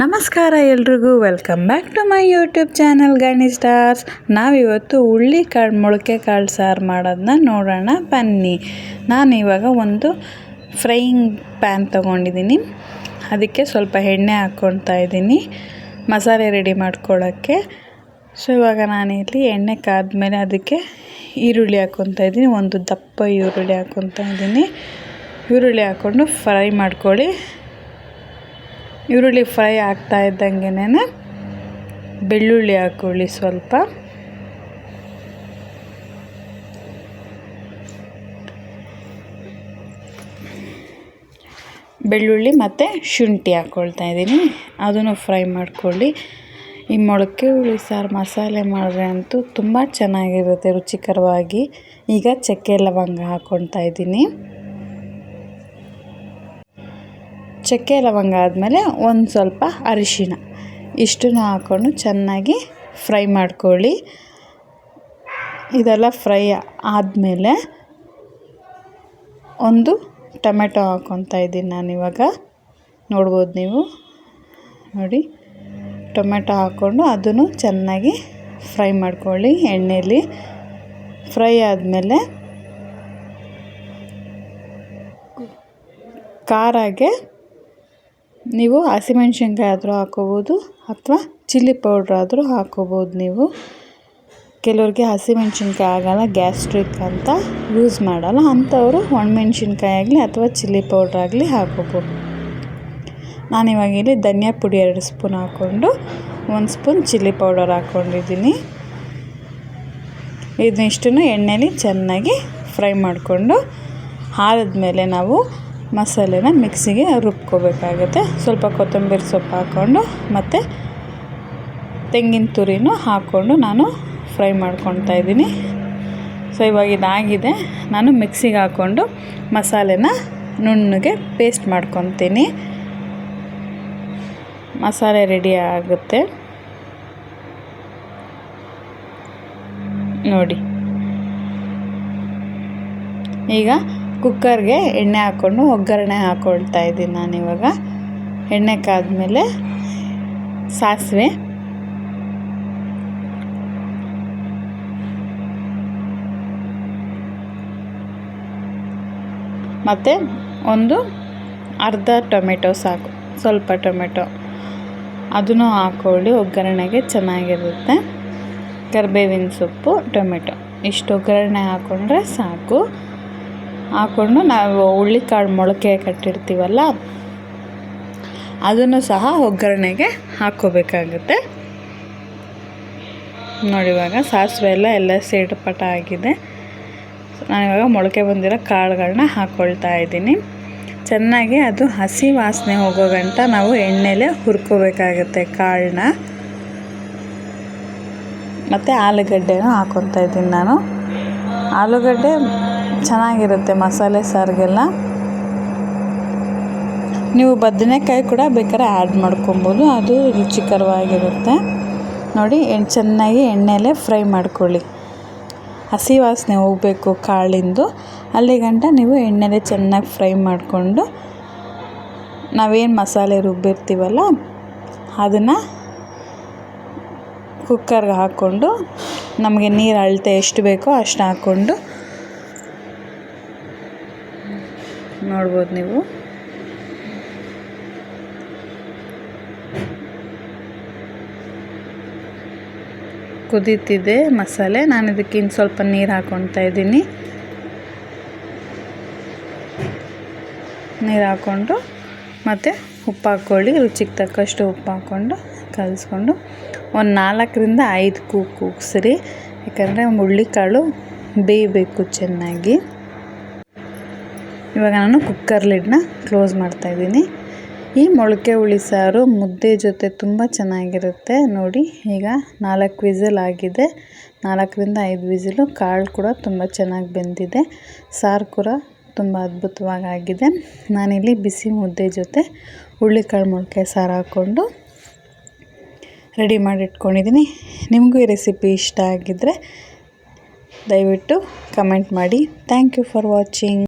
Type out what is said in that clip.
ನಮಸ್ಕಾರ ಎಲ್ರಿಗೂ welcome back to my YouTube channel Gani stars ನಾವಿವತ್ತು ಹುಳ್ಳಿ ಕಾಳು, ಮೊಳಕೆ ಕಾಳು ಸಾರು ಮಾಡೋದನ್ನ ನೋಡೋಣ, ಬನ್ನಿ. ನಾನು ಇವಾಗ ಒಂದು ಫ್ರೈಯಿಂಗ್ ಪ್ಯಾನ್ ತೊಗೊಂಡಿದ್ದೀನಿ. ಅದಕ್ಕೆ ಸ್ವಲ್ಪ ಎಣ್ಣೆ ಹಾಕ್ಕೊಳ್ತಾ ಇದ್ದೀನಿ, ಮಸಾಲೆ ರೆಡಿ ಮಾಡ್ಕೊಳ್ಳೋಕ್ಕೆ ಸೊ ಇವಾಗ ನಾನಿಲ್ಲಿ ಎಣ್ಣೆ ಕಾದ್ಮೇಲೆ ಅದಕ್ಕೆ ಈರುಳ್ಳಿ ಹಾಕ್ಕೊತಾ ಇದ್ದೀನಿ, ಒಂದು ದಪ್ಪ ಈರುಳ್ಳಿ ಹಾಕ್ಕೊತಾ ಇದ್ದೀನಿ. ಈರುಳ್ಳಿ ಹಾಕ್ಕೊಂಡು ಫ್ರೈ ಮಾಡ್ಕೊಳ್ಳಿ. ಈರುಳ್ಳಿ ಫ್ರೈ ಆಗ್ತಾ ಇದ್ದಂಗೆನೇ ಬೆಳ್ಳುಳ್ಳಿ ಹಾಕೊಳ್ಳಿ ಸ್ವಲ್ಪ. ಬೆಳ್ಳುಳ್ಳಿ ಮತ್ತು ಶುಂಠಿ ಹಾಕ್ಕೊಳ್ತಾ ಇದ್ದೀನಿ. ಅದನ್ನು ಫ್ರೈ ಮಾಡ್ಕೊಳ್ಳಿ. ಈ ಮೊಳಕೆ ಹುಳಿ ಸಾರು ಮಸಾಲೆ ಮಾಡಿದ್ರೆ ಅಂತೂ ತುಂಬ ಚೆನ್ನಾಗಿರುತ್ತೆ, ರುಚಿಕರವಾಗಿ. ಈಗ ಚಕ್ಕೆ ಲವಂಗ ಹಾಕ್ಕೊಳ್ತಾ ಇದ್ದೀನಿ. ಚಕ್ಕೆ ಲವಂಗ ಆದಮೇಲೆ ಒಂದು ಸ್ವಲ್ಪ ಅರಿಶಿನ ಇಷ್ಟನ್ನು ಹಾಕ್ಕೊಂಡು ಚೆನ್ನಾಗಿ ಫ್ರೈ ಮಾಡ್ಕೊಳ್ಳಿ. ಇದೆಲ್ಲ ಫ್ರೈ ಆದಮೇಲೆ ಒಂದು ಟೊಮೆಟೊ ಹಾಕ್ಕೊತಾ ಇದ್ದೀನಿ ನಾನು ಇವಾಗ. ನೋಡ್ಬೋದು ನೀವು. ನೋಡಿ, ಟೊಮೆಟೊ ಹಾಕ್ಕೊಂಡು ಅದನ್ನು ಚೆನ್ನಾಗಿ ಫ್ರೈ ಮಾಡ್ಕೊಳ್ಳಿ ಎಣ್ಣೆಯಲ್ಲಿ ಫ್ರೈ ಆದಮೇಲೆ ಖಾರಾಗೆ ನೀವು ಹಸಿಮೆಣ್ಸಿನ್ಕಾಯಿ ಆದರೂ ಹಾಕೋಬೋದು ಅಥವಾ ಚಿಲ್ಲಿ ಪೌಡ್ರ್ ಆದರೂ ಹಾಕೋಬೋದು ನೀವು. ಕೆಲವ್ರಿಗೆ ಹಸಿಮೆಣ್ಸಿನ್ಕಾಯಿ ಆಗಲ್ಲ, ಗ್ಯಾಸ್ಟ್ರಿಕ್ ಅಂತ ಯೂಸ್ ಮಾಡಲ್ಲ. ಅಂಥವರು ಒಣಮೆಣ್ಸಿನ್ಕಾಯಿ ಆಗಲಿ ಅಥವಾ ಚಿಲ್ಲಿ ಪೌಡ್ರ್ ಆಗಲಿ ಹಾಕೋಬೋದು. ನಾನಿವಾಗ ಇಲ್ಲಿ ಧನಿಯಾ ಪುಡಿ ಎರಡು ಸ್ಪೂನ್ ಹಾಕ್ಕೊಂಡು, ಒಂದು ಸ್ಪೂನ್ ಚಿಲ್ಲಿ ಪೌಡರ್ ಹಾಕ್ಕೊಂಡಿದ್ದೀನಿ. ಇದನ್ನಿಷ್ಟನ್ನು ಎಣ್ಣೆಲಿ ಚೆನ್ನಾಗಿ ಫ್ರೈ ಮಾಡಿಕೊಂಡು ಆರಿದ್ಮೇಲೆ ನಾವು ಮಸಾಲೆನ ಮಿಕ್ಸಿಗೆ ರುಬ್ಕೋಬೇಕಾಗುತ್ತೆ. ಸ್ವಲ್ಪ ಕೊತ್ತಂಬರಿ ಸೊಪ್ಪು ಹಾಕ್ಕೊಂಡು ಮತ್ತು ತೆಂಗಿನ ತುರಿನೂ ಹಾಕ್ಕೊಂಡು ನಾನು ಫ್ರೈ ಮಾಡ್ಕೊತಾ ಇದ್ದೀನಿ. ಸೊ, ಇವಾಗ ಇದಾಗಿದೆ. ನಾನು ಮಿಕ್ಸಿಗೆ ಹಾಕ್ಕೊಂಡು ಮಸಾಲೆನ ನುಣ್ಣಗೆ ಪೇಸ್ಟ್ ಮಾಡ್ಕೊತೀನಿ. ಮಸಾಲೆ ರೆಡಿ ಆಗುತ್ತೆ. ನೋಡಿ. ಈಗ ಕುಕ್ಕರ್ಗೆ ಎಣ್ಣೆ ಹಾಕ್ಕೊಂಡು ಒಗ್ಗರಣೆ ಹಾಕ್ಕೊಳ್ತಾ ಇದ್ದೀನಿ ನಾನಿವಾಗ ಎಣ್ಣೆ ಕಾದ್ಮೇಲೆ ಸಾಸಿವೆ. ಮತ್ತು ಒಂದು ಅರ್ಧ ಟೊಮೆಟೊ ಸಾಕು, ಸ್ವಲ್ಪ ಟೊಮೆಟೊ. ಅದನ್ನು ಹಾಕ್ಕೊಳ್ಳಿ ಒಗ್ಗರಣೆಗೆ ಚೆನ್ನಾಗಿರುತ್ತೆ. ಕರಿಬೇವಿನ ಸೊಪ್ಪು, ಟೊಮೆಟೊ. ಇಷ್ಟು ಒಗ್ಗರಣೆ ಹಾಕ್ಕೊಂಡ್ರೆ ಸಾಕು. ಹಾಕ್ಕೊಂಡು ನಾವು ಹುಳ್ಳಿಕಾಳು ಮೊಳಕೆ ಕಟ್ಟಿರ್ತೀವಲ್ಲ, ಅದನ್ನು ಸಹ ಒಗ್ಗರಣೆಗೆ ಹಾಕ್ಕೋಬೇಕಾಗುತ್ತೆ. ನೋಡಿ ಇವಾಗ ಸಾಸಿವೆ ಎಲ್ಲ ಎಲ್ಲ ಸೇಟುಪಟ ಆಗಿದೆ. ನಾನಿವಾಗ ಮೊಳಕೆ ಬಂದಿರೋ ಕಾಳುಗಳನ್ನ ಹಾಕ್ಕೊಳ್ತಾ ಇದ್ದೀನಿ. ಚೆನ್ನಾಗಿ ಅದು ಹಸಿ ವಾಸನೆ ಹೋಗೋ ಗಂಟ ನಾವು ಎಣ್ಣೆಲೆ ಹುರ್ಕೋಬೇಕಾಗುತ್ತೆ ಕಾಳನ್ನ. ಮತ್ತು ಆಲೂಗಡ್ಡೆನೂ ಹಾಕ್ಕೊತಾ ಇದ್ದೀನಿ ನಾನು. ಆಲೂಗಡ್ಡೆ ಚೆನ್ನಾಗಿರುತ್ತೆ ಮಸಾಲೆ ಸಾರಿಗೆಲ್ಲ. ನೀವು ಬದನೆಕಾಯಿ ಕೂಡ ಬೇಕಾದ್ರೆ ಆ್ಯಡ್ ಮಾಡ್ಕೊಬೋದು. ಅದು ರುಚಿಕರವಾಗಿರುತ್ತೆ. ನೋಡಿ ಎಣ್ಣೆ ಚೆನ್ನಾಗಿ ಎಣ್ಣೆಲೆ ಫ್ರೈ ಮಾಡ್ಕೊಳ್ಳಿ. ಹಸಿ ವಾಸನೆ ಹೋಗಬೇಕು ಕಾಳಿಂದು. ಅಲ್ಲಿಗಂಟ ನೀವು ಎಣ್ಣೆಲೆ ಚೆನ್ನಾಗಿ ಫ್ರೈ ಮಾಡಿಕೊಂಡು ನಾವೇನು ಮಸಾಲೆ ರುಬ್ಬಿರ್ತೀವಲ್ಲ, ಅದನ್ನು ಕುಕ್ಕರ್ಗೆ ಹಾಕ್ಕೊಂಡು ನಮಗೆ ನೀರು ಅಳತೆ ಎಷ್ಟು ಬೇಕೋ ಅಷ್ಟು ಹಾಕ್ಕೊಂಡು ನೋಡ್ಬೋದು ನೀವು. ಕುದೀತಿದೆ ಮಸಾಲೆ. ನಾನು ಇದಕ್ಕೆ ಇನ್ನು ಸ್ವಲ್ಪ ನೀರು ಹಾಕ್ಕೊತಾ ಇದ್ದೀನಿ. ನೀರು ಹಾಕ್ಕೊಂಡು ಮತ್ತು ಉಪ್ಪು ಹಾಕ್ಕೊಳ್ಳಿ ರುಚಿಗೆ ತಕ್ಕಷ್ಟು ಉಪ್ಪು ಹಾಕ್ಕೊಂಡು ಕಲಿಸ್ಕೊಂಡು ಒಂದು ನಾಲ್ಕರಿಂದ ಐದು ಕೂಗು ಕೂಗ್ಸ್ರಿ. ಯಾಕಂದರೆ ಮುಳ್ಳಿಕಾಳು ಬೇಯಬೇಕು ಚೆನ್ನಾಗಿ. ಇವಾಗ ನಾನು ಕುಕ್ಕರ್ ಲಿಡ್ನ ಕ್ಲೋಸ್ ಮಾಡ್ತಾಯಿದ್ದೀನಿ ಈ ಮೊಳಕೆ ಹುಳಿ ಸಾರು ಮುದ್ದೆ ಜೊತೆ ತುಂಬ ಚೆನ್ನಾಗಿರುತ್ತೆ. ನೋಡಿ, ಈಗ ನಾಲ್ಕು ವಿಸಲ್ ಆಗಿದೆ. ನಾಲ್ಕರಿಂದ ಐದು ವಿಸಿಲು ಕಾಳು ಕೂಡ ತುಂಬ ಚೆನ್ನಾಗಿ ಬೆಂದಿದೆ. ಸಾರು ಕೂಡ ತುಂಬ ಅದ್ಭುತವಾಗಿದೆ ನಾನಿಲ್ಲಿ ಬಿಸಿ ಮುದ್ದೆ ಜೊತೆ ಹುಳ್ಳಿಕಾಳು ಮೊಳಕೆ ಸಾರು ಹಾಕ್ಕೊಂಡು ರೆಡಿ ಮಾಡಿ ಇಟ್ಕೊಂಡಿದ್ದೀನಿ ನಿಮಗೂ ಈ ರೆಸಿಪಿ ಇಷ್ಟ ಆಗಿದ್ದರೆ ದಯವಿಟ್ಟು ಕಮೆಂಟ್ ಮಾಡಿ. Thank you for watching